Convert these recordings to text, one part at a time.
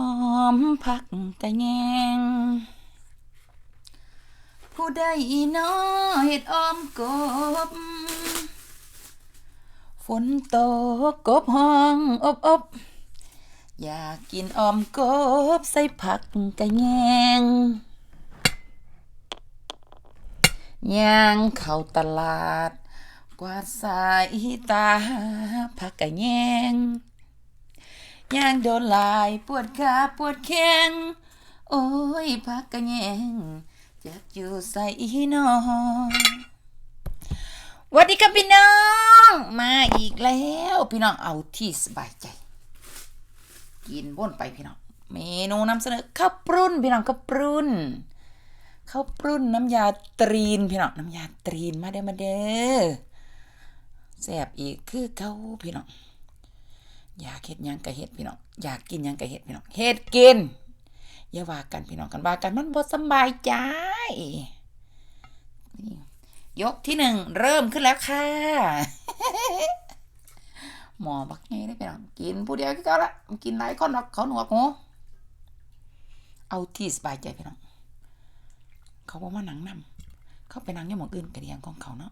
หอมผักกะแยง ผู้ใดน้อเฮ็ดอ้อมกบ ฝนตกกบห้องอบอบอยากกินอ้อมกบใส่ผักกะแยงย่างเข้าตลาด กวาดสายตาผักกะแยง ย่างโดนลายปวดขาปวดแข้งโอ้ยผักกะแยงจักอยู่ใส่นอสวัสดีครับพี่น้อง มาอีกแล้วพี่น้องเอาที่สบายใจ กินบ่นไปพี่น้อง เมนูนำเสนอข้าวปรุนพี่น้องข้าวปรุนข้าวปรุนน้ำยาตรีนพี่น้องน้ำยาตรีนมาเด้อมาเด้อแซ่บอีกคือเก่าพี่น้อง อยากเฮ็ดยังก็เฮ็ดพี่น้องอยากกินยังก็เฮ็ดพี่น้องเฮ็ดกินอย่าว่ากันพี่น้องกันว่ากันมันบ่สบายใจยกที่หนึ่งเริ่มขึ้นแล้วค่ะหมอบักไงได้ไปน้องกินผู้เดียวก็ละกินหลายคนหรอกเขาหนวกหูเอาที่สบายใจพี่น้องเขาบอกว่าหนังนำเขาไปนั่งยังหมองอื่นกระเดียงของเขาเนาะ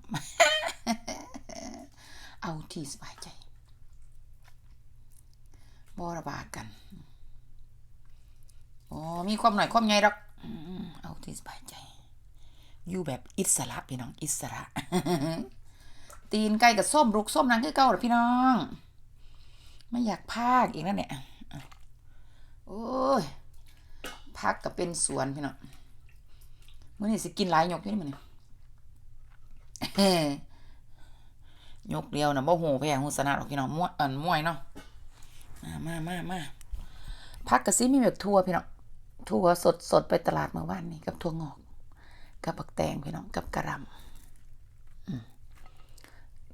เอาที่สบายใจ บอระบาดกันโอ้มีความหน่อยความใหญ่หรอกเอาที่สบายใจ อยู่แบบอิสระพี่น้องอิสระ ตีนไก่กับส้มลูกส้มนังคือเก่าหรอพี่น้อง ไม่อยากพากอีกนั่นเนี่ยโอ้ยพักกับเป็นสวนพี่น้องมื่อนี้สิกินหลายยกอยู่นี่มันนี่ยกเดียวนะบ่หูแพงหูสนาหรอกพี่น้องมวยอันมวยเนาะ มามามามาพักกับซิมีแบบทั่วพี่น้องทั่วสดสดไปตลาดเมื่อวานนี้กับทั่วงอก กับผักแตงพี่น้องกับกระหลำ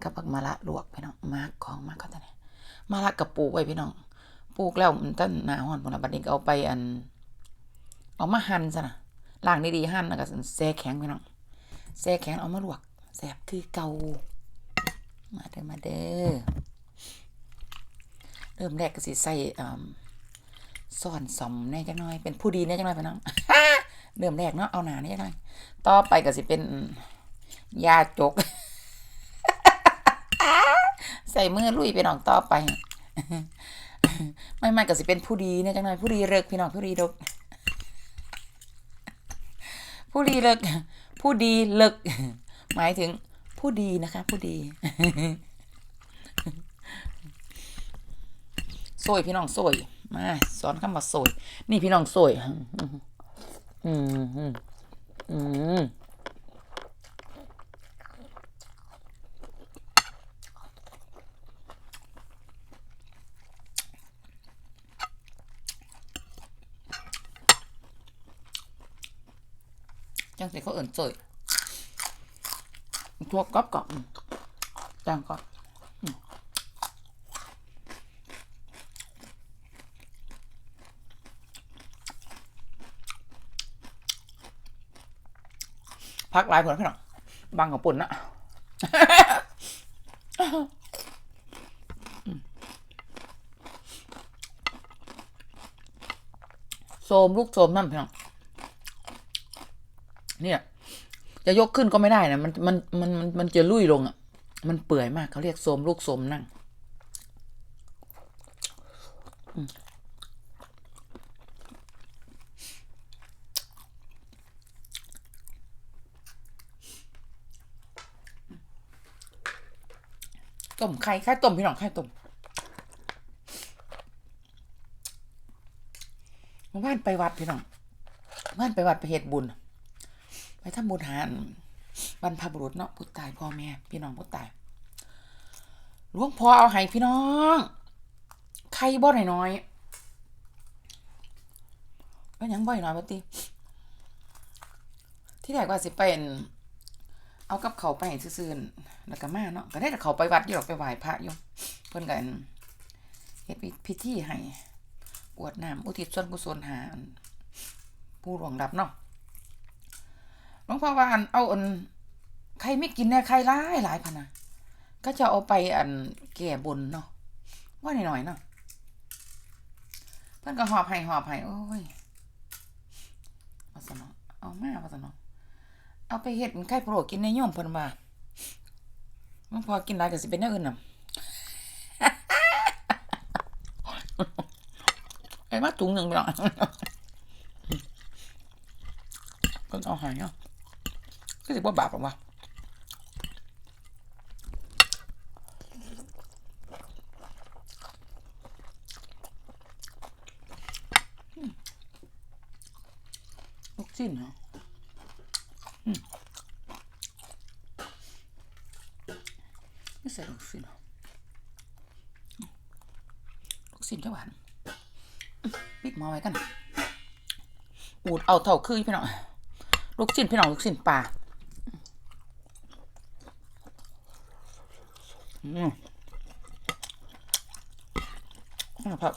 กับผักมะระลวกพี่น้องมากของมากก็ตอนนี้มะระกับปลูกไว้พี่น้องปลูกแล้วมันต้นหนาฮอนพุ่นะบัดนี้ก็เอาไปอัน เอามาหั่นซะนะล้างดีๆหั่นแล้วก็แช่แข็งพี่น้องแช่แข็งเอามาลวกแซ่บคือเก่ามาเด้อมาเด้อ เริ่มแรกก็สิใส่ซ่อนสอมแน่จักหน่อย เป็นผู้ดีแน่จักหน่อยพี่น้องเริ่มแรกเนาะเอาหนาแน่จักหน่อย ต่อไปก็สิเป็นยาจก ใส่มือลุยไปน้องต่อไปไม่ไม่ก็สิเป็นผู้ดีเนี่ยจังหน่อยผู้ดีเลิกพี่น้องผู้ดีเลิกผู้ดีเลิกผู้ดีเลิกหมายถึงผู้ดีนะคะ ผู้ดี โซยพี่น้องโซยมาสอนคำว่าโซยนี่พี่น้องโซยอืมอืมอืมจังสิเขาเอิ่นสวยทั่วกรอบกรอบจังก็อื พักหลายผลพี่น้องบางกับปุ่นนะโสมลูกโสมนั่นพี่น้องเนี่ย จะยกขึ้นก็ไม่ได้นะมันมันมันมันมันจะลุยลงอะ มันเปื่อยมากเขาเรียกโสมลูกโสมนั่ง ต้มไข่ไข่ต้มพี่น้องไข่ต้มเมื่อวานไปวัดพี่น้องเมื่อวานไปวัดไปเฮ็ดบุญ ไปทำบุญหารบรรพบุรุษเนาะผู้ตายพ่อแม่พี่น้องผู้ตายหลวงพ่อเอาให้พี่น้องไข่บ่หน่อยน้อยๆเป็ยังบ่อยน้อยบ่ติที่แรกว่าสิเป็น เอากับเขาไปให้ซื่อๆแล้วก็มาเนาะก็ได้แต่เขาไปวัดอยู่หรอกไปไหว้พระอยู่เพิ่นกันเฮ็ดพิธีให้กวดน้ำอุทิศส่วนกุศลหานผู้หลวงรับเนาะหลวงพ่อว่าอันเอาอันใครไม่กินเนี่ยใครร้ายหลายพันนะก็จะเอาไปอันแก่บนเนาะว่าหน่อยๆเนาะเพื่อนก็หอบให้หอบให้โอ้ยว่าสนอเอามาว่าสนอ เอาไปเฮ็ดเป็นไข่โล้กินในย่อมเพิ่นว่ามันพอกินหลายก็สิเป็นอย่างอื่นน่ะไอ้มาถุงหนึ่งไปหรอกก็เอาหายเนาะก็สิบ่บาปหรอกวะอืมลูกชิ้นเหรอ อืมไม่ใส่ลูกชิ้นลูกชิ้นจะหวานปิดม้อไว้กันอูดเอาเท่าคือพี่น้องลูกชิ้นพี่น้องลูกชิ้นปลาอืมนะครับ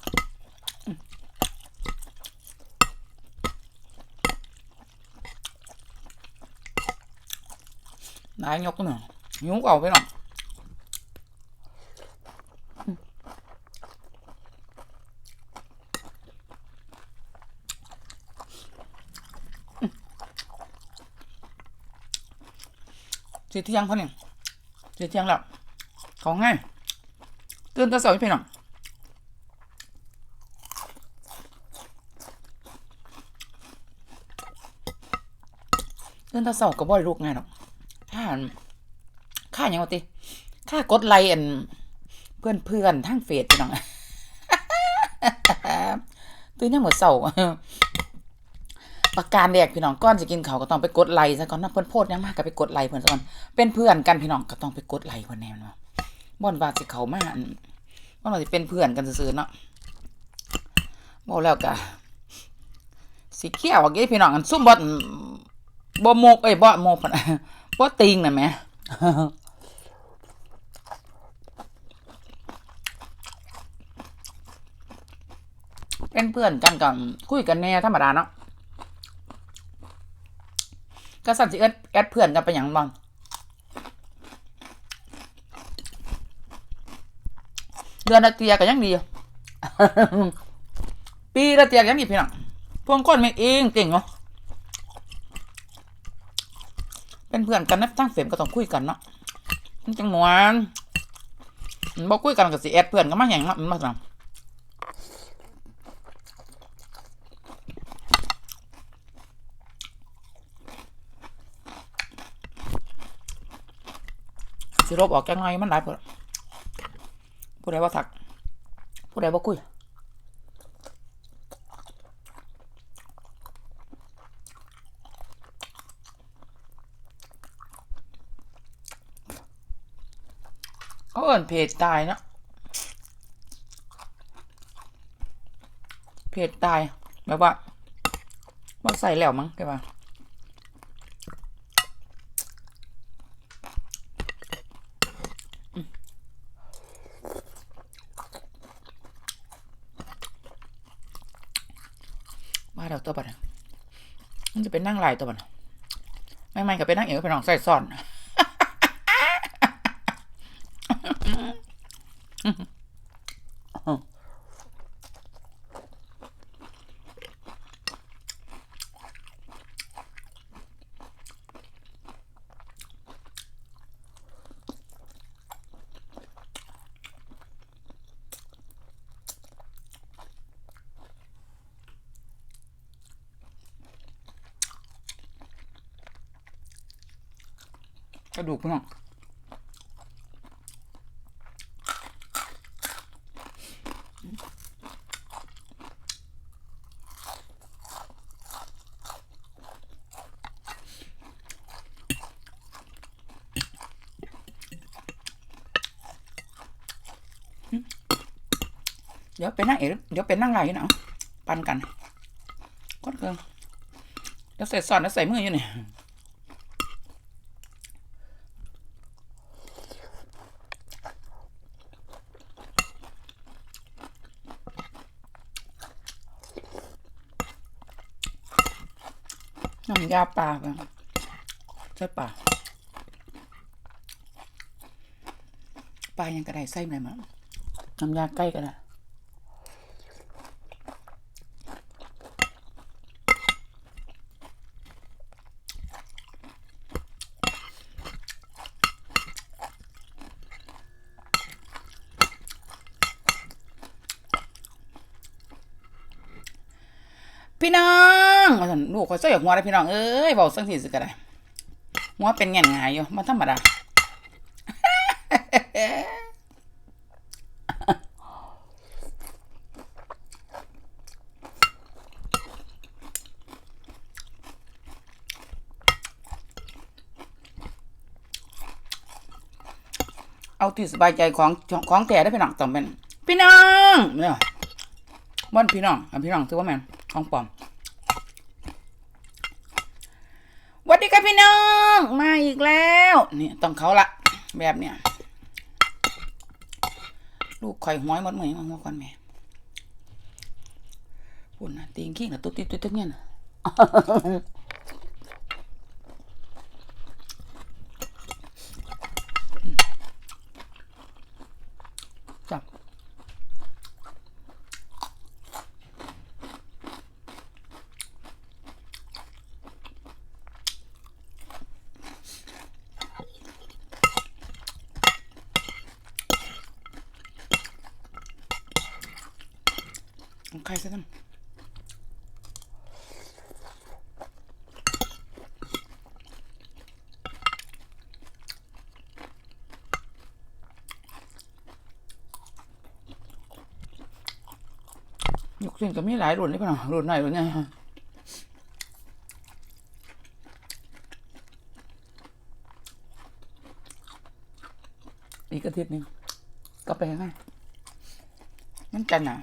นายยกหน่อยยุกเอาไปหน่อยสิเที่ยงพอนี่สิเที่ยงแล้วของง่ายตื่นตะเสาร์พี่น้องตื่นตะเสาร์ก็บ่ได้ลูกง่ายหรอก ข้าข้าหยังวะติข้ากดไลค์อันเพื่อนเพื่อนทั้งเฟซพี่น้องตื่นยังหมดเสาร์ประการแรกพี่น้องก่อนจะกินเขาก็ต้องไปกดไลค์ซะก่อนนะเพิ่อนโพดยังมากก็ไปกดไลค์เพิ่อนซะก่อนเป็นเพื่อนกันพี่น้องก็ต้องไปกดไลค์เพิ่นแน่นอนบ่อนว่าสิเขามาอันบ่อนว่าสิเป็นเพื่อนกันซื่อๆเนาะบ่แล้วก็สิเขี้ยวว่าเกี้พี่น้องอันซุ่มบ่บ่โมกเอ้ยบ่โมกพุ่น น่ะบ่ติงน่ะแหมเป็นเพื่อนกันก็คุยกันแน่ธรรมดาเนาะก็สั่นสิเอิดแอดเพื่อนกันไปอย่างบ้างเดือนละเตียก็ยังดี ปีละเตียก็ยังดีพี่น้องพวงก้นแม่งเองเก่งเนาะ เป็นเพื่อนกันนะทั้งเฟรมก็ต้องคุยกันเนาะมันจังหวนมันบอกคุยกันกับสิแอดเพื่อนก็มาอย่งเนาะมันมาสั่งสิลบออกจังไงมันหลายเพื่อผู้ใดว่าทักผู้ใดว่าคุย เขาเอินเพจตายนะเพจตายแบบว่ามันใส่แล้วมั้งใช่ปะอืมาเดี๋ยวตัวบัดน่ะมันจะเป็นนั่งลายตัวบัดน่ะไม่ไม่ก็เป็นนั่งเอ๋เป็นน้องใส่ซ่อน กระดูกพี่ เดี๋ยวเป็นนั่งเอ๋เดี๋ยวเป็นนั่งไหลเนาะปันกันก้อนเกินเดี๋ยวใส่ซอนแล้วใส่มืออยู่นี่น้ำยาปลากันใช่ปลาปลายังกระไดไส้ไหนมาน้ำยาใกล้กันนะ พี่น้องว่าซั่นลูกข่อยซอยหัวได้พี่น้องเอ้ยเว้าจังซี่สิก็ได้หัวเป็นแง่งายอยู่บ่ธรรมดาเอาที่สบายใจของของแท้ได้พี่น้องต้องเป็นพี่น้องเนี่ยบ่นพี่น้องอันพี่น้องถือว่าแม่น ของปลอมสวัสดีครับพี่น้อง มาอีกแล้วนี่ต้องเขาละแบบเนี้ยลูกข่อยห้อยหมดเหมือนมาหัวก่อนแม่ปุ่นนะตีงขี้กับตุ๊ดติ๊ดตุ๊ดติ๊ดเนี่ยนะ จับเอาใครซะนั่นย กเส้นก็มีหลายรุ่นเลยพี่น้องรุ่นไหนรุ่นเนี่ยอีกอาทิตย์นึงก็ไปง่ายมันกันอะ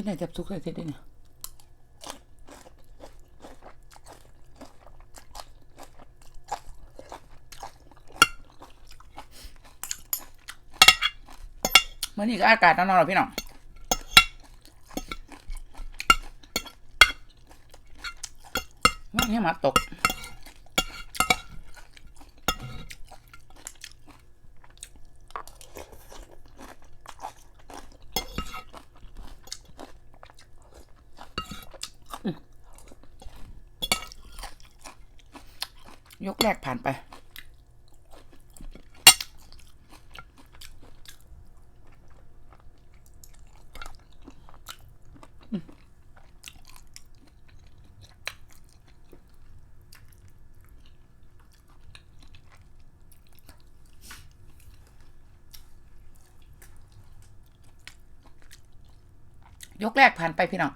กินไหนแซ่บสุกเลยทีเดียวเนี่ยเมื่อนี้ก็อากาศหนาวๆหรอพี่น้องว่าเนี่ยมาตก แรกผ่านไป ยกแรกผ่านไปพี่น้อง